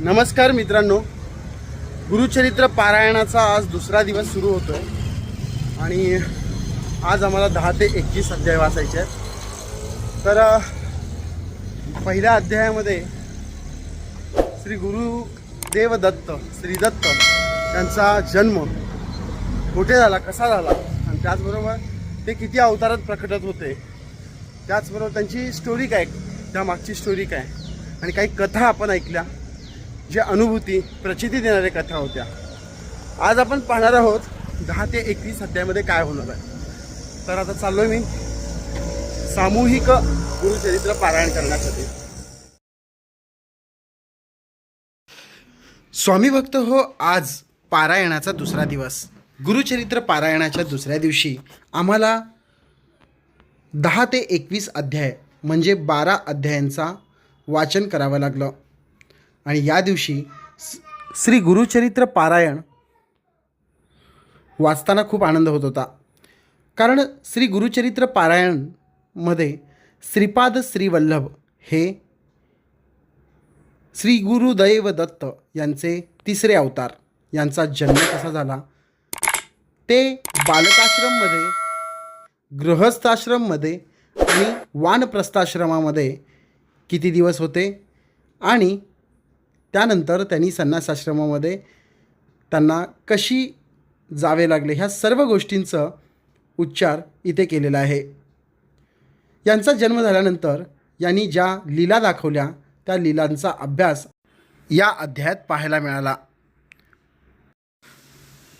नमस्कार मित्रांनो. गुरुचरित्र पारायणाचा आज दुसरा दिवस सुरू होतोय. आणि आज आम्हाला दहा ते एकवीस अध्याय वाचायचे आहेत. तर पहिल्या अध्यायामध्ये श्री गुरुदेव दत्त श्री दत्त यांचा जन्म कुठे झाला कसा झाला? आणि त्याचबरोबर ते किती अवतारात प्रकटत होते? त्याचबरोबर त्यांची स्टोरी काय? त्या मागची स्टोरी काय? आणि काही कथा आपण ऐकल्या? जे अनुभूती प्रचिती देणाऱ्या कथा होत्या. आज आपण पाहणार आहोत दहा ते एकवीस अध्यायामध्ये काय होणार आहे. तर आता चाललोय मी सामूहिक गुरुचरित्र पारायण करण्यासाठी. स्वामी भक्त हो आज पारायणाचा दुसरा दिवस. गुरुचरित्र पारायणाच्या दुसऱ्या दिवशी आम्हाला दहा ते एकवीस अध्याय म्हणजे बारा अध्यायांचा वाचन करावं लागलं. आणि या दिवशी श्री गुरुचरित्र पारायण वाचताना खूप आनंद होत होता. कारण श्री गुरुचरित्र पारायणमध्ये श्रीपाद श्रीवल्लभ हे श्री गुरुदैव दत्त यांचे तिसरे अवतार यांचा जन्म कसा झाला? ते बालकाश्रममध्ये गृहस्थाश्रममध्ये आणि वानप्रस्थाश्रमामध्ये किती दिवस होते? आणि त्यानंतर त्यांनी संन्यासाश्रमामध्ये त्यांना कशी जावे लागले ह्या सर्व गोष्टींचं उच्चार इथे केलेला आहे. यांचा जन्म झाल्यानंतर यांनी ज्या लीला दाखवल्या त्या लीलांचा अभ्यास या अध्यायात पाहायला मिळाला.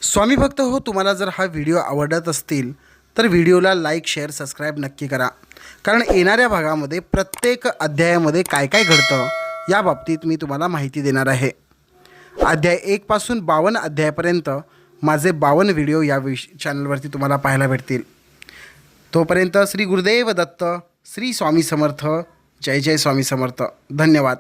स्वामी भक्त हो तुम्हाला जर हा व्हिडिओ आवडत असतील तर व्हिडिओला लाईक शेअर सबस्क्राईब नक्की करा. कारण येणाऱ्या भागामध्ये प्रत्येक अध्यायामध्ये काय काय घडतं या बाबतीत मी तुम्हाला माहिती देणार आहे. अध्याय एकपासून बावन्न अध्यायापर्यंत माझे बावन्न व्हिडिओ या विश चॅनलवरती तुम्हाला पाहायला भेटतील. तोपर्यंत श्री गुरुदेव दत्त श्री स्वामी समर्थ जय जय स्वामी समर्थ. धन्यवाद.